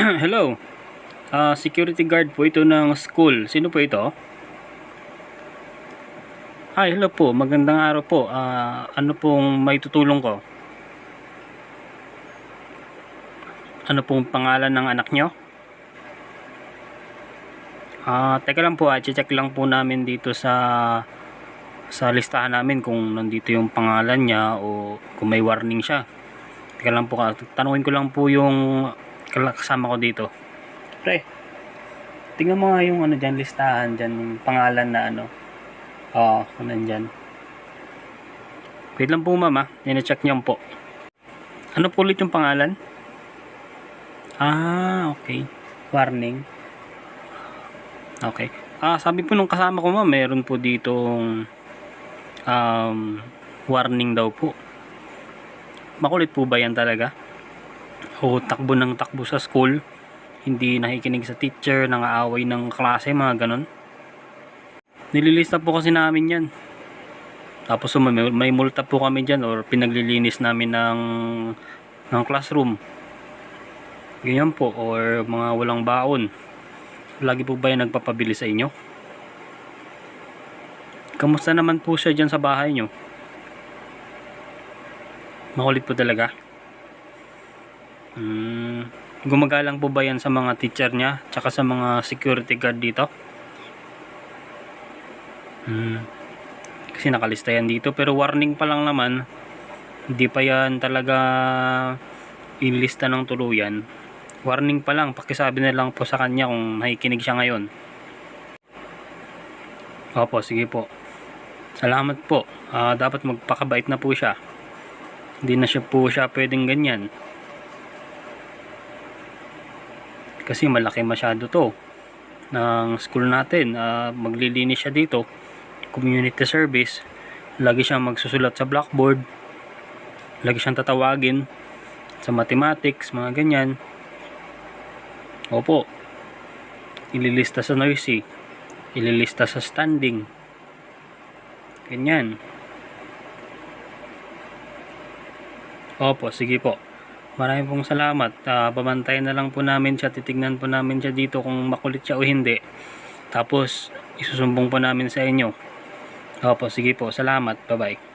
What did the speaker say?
Hello. Ah, security guard po ito ng school. Sino po ito? Hi, hello po. Magandang araw po. Ah, ano pong may tutulong ko? Ano pong pangalan ng anak nyo? Ah, teka lang po, ah, check lang po namin dito sa sa listahan namin kung nandito yung pangalan niya o kung may warning siya. Teka lang po, ah, tanungin ko lang po yung kasama ko dito. Pre, tingnan mo nga yung ano dyan, listahan dyan, yung pangalan na ano. Oo, kung nandyan. Wait lang po mama, check niyo po. Ano po ulit yung pangalan? Ah, okay. Warning. Okay. Ah, sabi po nung kasama ko ma'am, meron po ditong um, warning daw po. Makulit po ba yan talaga? O takbo ng takbo sa school, hindi nakikinig sa teacher, nangaaway ng klase, mga ganon. Nililista po kasi namin yan. Tapos may, may multa po kami dyan or pinaglilinis namin ng, ng classroom. Ganyan po, or mga walang baon. Lagi po ba yan nagpapabili sa inyo? Kamusta naman po siya dyan sa bahay nyo? Makulit po talaga. Hmm, gumagalang po ba yan sa mga teacher niya? Tsaka sa mga security guard dito? Hmm, kasi nakalista yan dito. Pero warning pa lang naman. Hindi pa yan talaga ilista ng tuluyan. Warning pa lang. Pakisabi na lang po sa kanya kung nakikinig siya ngayon. Opo, sige po. Salamat po. Ah, dapat magpakabait na po siya. Hindi na siya po siya pwedeng ganyan. Kasi malaki masyado to ng school natin. Ah, maglilinis siya dito. Community service. Lagi siyang magsusulat sa blackboard. Lagi siyang tatawagin sa mathematics, mga ganyan. Opo. Ililista sa noisy. Ililista sa standing. Ganyan. Opo, sige po. Maraming pong salamat. Uh, babantayan na lang po namin siya. Titignan po namin siya dito kung makulit siya o hindi. Tapos, isusumbong po namin sa inyo. Opo, sige po. Salamat. Bye-bye.